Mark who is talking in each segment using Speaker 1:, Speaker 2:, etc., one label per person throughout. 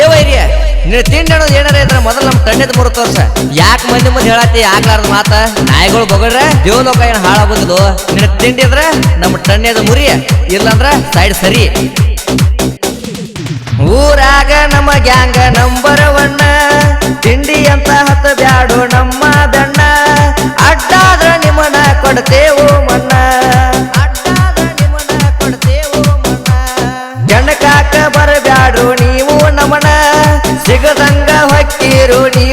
Speaker 1: ಏ ವೈರಿಯ ನೀನು ತಿಂಡಿ ಏನಾರ ಇದ್ರೆ ಮೊದಲು ನಮ್ಮ ತಂಡದ ಮೂರು ತೋರ್ಸ. ಯಾಕೆ ಮಂದಿ ಮುಂದೆ ಹೇಳತ್ತಿ ಆಗ್ಲಾರ್ದ ಮಾತ? ನಾಯಿಗಳು ಬಗಡ್ರೆ ದೇವಲೋಕ ಏನು ಹಾಳಾಗೋದಿಲ್ಲ? ನಿನ್ನ ತಿಂಡಿದ್ರೆ ನಮ್ಮ ಟಣ್ಣದ ಮುರಿ, ಇಲ್ಲಂದ್ರ ಸೈಡ್ ಸರಿ. ಊರಾಗ ನಮ್ಮ ಗ್ಯಾಂಗ ನಂಬರ್ ಒನ್ ತಿಂಡಿ ಅಂತ ಹತ್ತ ಬ್ಯಾಡು ನಮ್ಮ ಬೆಣ್ಣ ಅಡ್ಡಾದ್ರ ನಿಮ್ಮನ ಕೊಡ್ತೇವು. ಸಿಗದಂಗ ಹೊಕ್ಕಿರು ನೀವು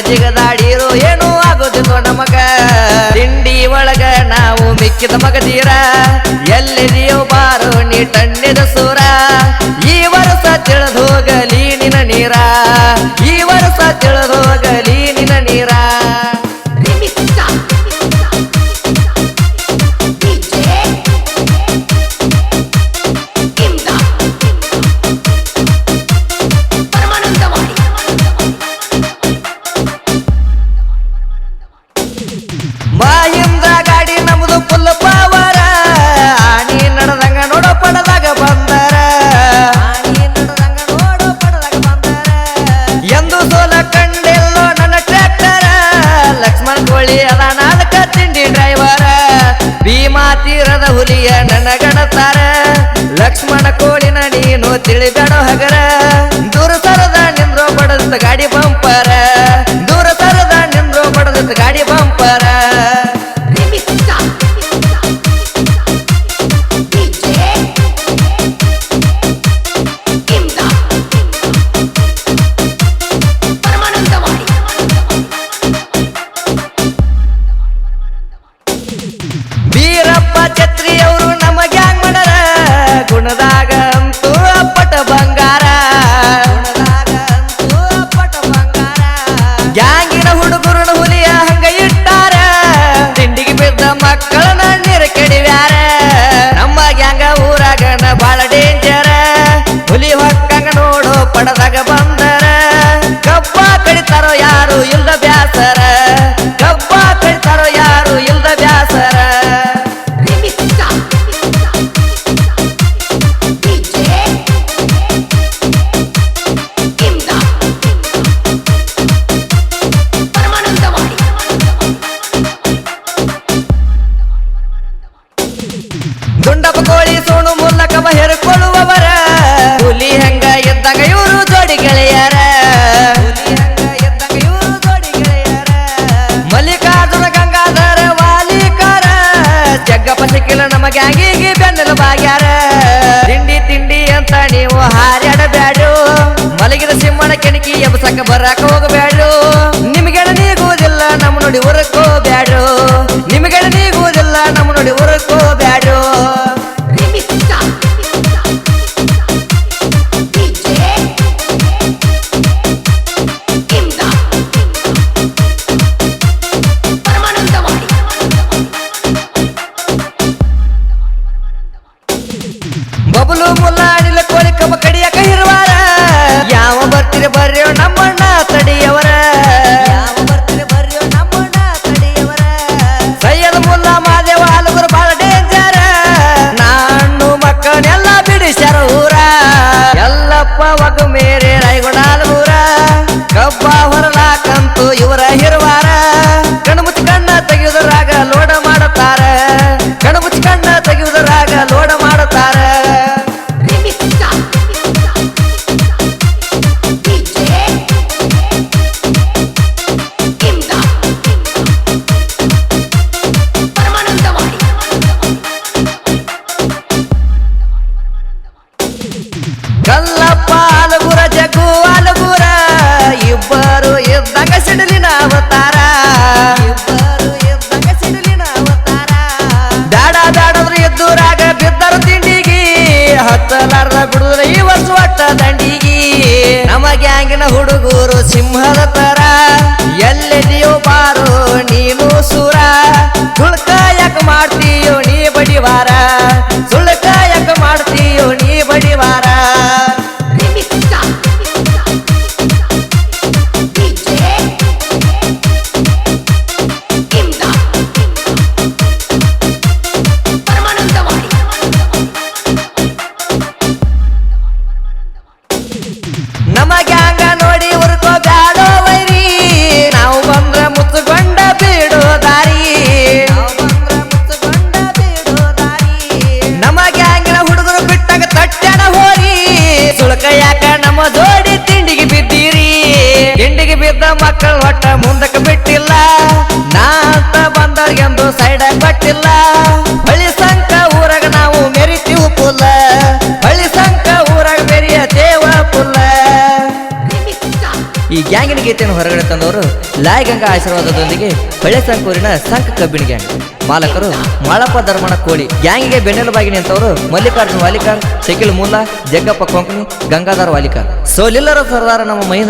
Speaker 1: ಜಿಗದಾಡಿರೋ ಏನೂ ಆಗೋದಿಲ್ಲೋ ನಮಗ. ತಿಂಡಿ ಒಳಗ ನಾವು ಮಿಕ್ಕಿದ ಮಗದೀರ ಎಲ್ಲಿದೆಯೋ ಬಾರು ನೀ ತಣ್ಣಿದ ಸೂರ. ಈ ವರ್ಷ ತಿಳಿದೋಗಲಿ ನಿನ ನೀರ. ಭೀಮಾ ತೀರದ ಹುಲಿಯ ನನಗಣತಾರ ಗಣತಾರ ಲಕ್ಷ್ಮಣ ಕೋಳಿನ ನೀನು ತಿಳಿದಣ ಹಗರ. ನಮ್ಮ ಗ್ಯಾಂಗಿಗೆ ಬೆನ್ನೆಲು ಬಾಗ್ಯಾರ ತಿಂಡಿ ತಿಂಡಿ ಅಂತ ನೀವು ಹಾರ್ಯಾಡಬ್ಯಾಡು ಮಲಗಿದ ಸಿಂಹನ ಕೆಣಕಿ ಎಬ್ಸಕ ಬರಾಕ ಬಬಲು ಮುಲ್ಲ ಅನಿಲ ಕೋಳಿ ಕಬ್ಬ ಕಡಿಯಕ ಇರುವಾರ ಯಾವ ಬರ್ತೀರಿ ಬರ್ರಿಯೋ ನಮ್ಮಣ್ಣ ತಡಿಯವರ. ಸೈಯದ ಮುಲ್ಲ ಮಾದೇವ ಹಲವರು ಬಾಳ ಡೇಂಜರ. ನಾನು ಮಕ್ಕಳನ್ನೆಲ್ಲ ಬಿಡಿಸ್ಯಾರ ಊರ. ಎಲ್ಲಪ್ಪ ಬಿಡುದ್ರ ಈ ವರ್ಷ ಒಟ್ಟ ದಂಡಿಗಿ. ನಮ್ಮ ಗ್ಯಾಂಗಿನ ಹುಡುಗರು ಸಿಂಹದ ತರ. ಎಲ್ಲೆದೆಯೋ ಬಾರೋ ನೀನು ಸೈಡ ಕೊಟ್ಟಿಲ್ಲ. ಬಳಿ ಸಂಕ ನಾವು ಮೆರಿತೀವು ಪುಲ್ಲ. ಬಳಿ ಸಂಕ ಊರಾಗ ದೇವ ಪುಲ್ಲ. ಈ ಗ್ಯಾಂಗಿನ ಗೀತೆಯನ್ನು ಹೊರಗಡೆ ತಂದವರು ಲಾಯಗಂಗಾ ಆಶೀರ್ವಾದದೊಂದಿಗೆ ಬಳೆ ಸಂಕೂರಿನ ಸಂಕ ಕಬ್ಬಿಣ ಗ್ಯಾಂಗ್. ಮಾಲಕರು ಮಾಳಪ್ಪ ಧರ್ಮಣ ಕೋಳಿ. ಗ್ಯಾಂಗಿಗೆ ಬೆನ್ನೆಲುಬಾಗಿ ನಿಂತವರು ಮಲ್ಲಿಕಾರ್ಜುನ್ ವಾಲಿಕಾರ್ ಶಕಿಲ್ ಮುಲ್ಲಾ ಜಗ್ಗಪ್ಪ ಕೊಂಕಣಿ, ಗಂಗಾಧರ್ ವಾಲಿಕಾರ್ ಸೋಲಿಲ್ಲರ ಸರ್ದಾರ ನಮ್ಮ ಮಹೇಂದ್ರ